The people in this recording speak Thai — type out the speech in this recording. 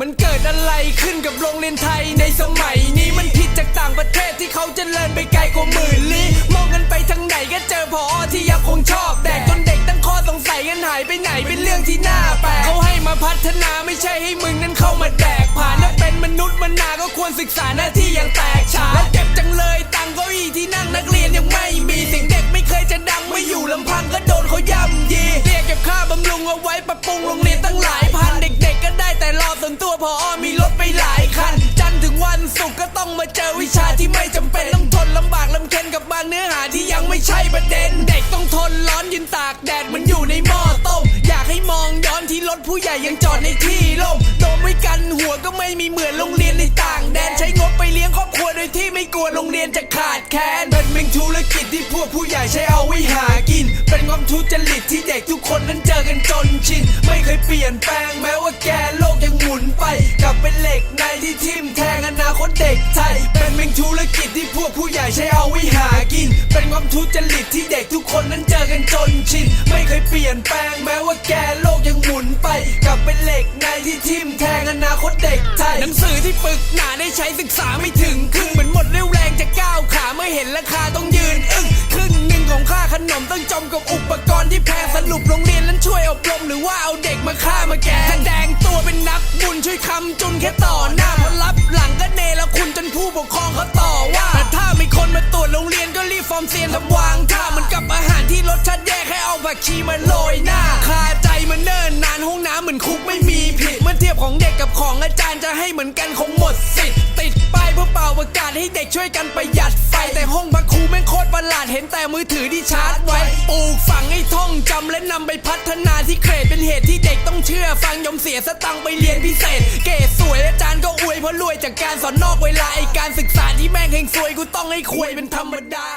มันเกิดอะไรขึ้นกับโรงเรียนไทยในสมัยนี้มันผิดจากต่างประเทศที่เขาจเจริญไปไกลกว่าหมื่นลี้มองกันไปทางไหนก็เจอพอที่ยังคงชอบแดกจนเด็กตั้งข้อสงสัยกันหายไปไหนเป็นเรื่องที่น่าแปลกเขาให้มาพัฒนาไม่ใช่ให้มึงนั้นเข้ามาแดกผ่านและเป็นมนุษย์มนาก็ควรศึกษาหน้าที่อย่างแตกฉานและเจ็บจังเลยตังเก้าอี้ที่นั่งนักเรียนยังไม่มีเสียงเด็กไม่เคยจะดังไม่อยู่ลำพังก็โดนเขาย่ำยีเรียกเก็บค่าบำรุงเอาไว้ปรับปรุงโรงเรียนตั้งหลาย พอมีรถไปหลายคัน จันถึงวันศุกร์ก็ต้องมาเจอวิชาที่ไม่จำเป็นต้องทนลำบากลำเค็นกับบางเนื้อหาที่ยังไม่ใช่ประเด็น เด็กต้องทนร้อนยืนตากแดดมันอยู่ในหม้อต้มอยากให้มองย้อนที่รถผู้ใหญ่ยังจอดในที่ร่มโดมไว้กันหัวก็ไม่มีเหมือนโรงเรียนในต่างแดนใช้งบไปเลี้ยงครอบครัวโดยที่ไม่กลัวโรงเรียนจะขาดแคลนเป็นเพียงธุรกิจที่พวกผู้ใหญ่ใช้เอาไว้หากิน เป็นความทุจริตที่เด็กทุกคนนั้นเจอกันจนชินไม่เคยเปลี่ยนแปลงแม้ว่าแก ที่ทิ่มแทงอนาคตเด็กไทย เป็นเพียงธุรกิจที่พวกผู้ใหญ่ใช้เอาไว้หากิน เป็นความทุจริตที่เด็กทุกคนนั้นเจอกันจนชิน ไม่เคยเปลี่ยนแปลงแม้ว่าแกโลกยังหมุนไป กลับเป็นเหล็กในที่ทิ่มแทงอนาคตเด็กไทย หนังสือที่ปึกหนาได้ใช้ศึกษาไม่ถึงครึ่งเหมือนหมดเรี่ยวแรงจะก้าวขาเมื่อเห็นราคาต้องยืนอึ้งครึ่งหนึ่งของค่าขนมต้องจมกับอุปกรณ์ที่แพงสรุปโรงเรียนนั้นช่วยอบรมหรือว่าเอาเด็กมาฆ่ามาแกล้งแสดงตัวเป็นนักบุญช่วยคำจุนแค่ต่อหน้า ฟอร์มเซียนทำวางท่าเหมือนกับอาหารที่รสชาติแย่แค่เอาผักชีมาโรยหน้าคาใจมันเนิ่นนานห้องน้ำเหมือนคุกไม่มีผิด เมื่อเทียบของเด็กกับของอาจารย์จะให้เหมือนกันคงหมดสิทธิ์ติดป้ายเพื่อเป่าประกาศให้เด็กช่วยกันประหยัดไฟแต่ห้องพักครูแม่งโคตรประหลาดเห็นแต่มือถือที่ชาร์จไว้ปลูกฝังให้ท่องจำและนำไปพัฒนาที่เกรดเป็นเหตุที่เด็กต้องเชื่อฟังยอมเสียสตังไปเรียนพิเศษ เกรดสวยอาจารย์ก็อวยเพราะรวยจากการสอนนอกเวลาไอการศึกษาที่แม่งเฮงซวยกูต้องให้ควยเป็นธรรมดา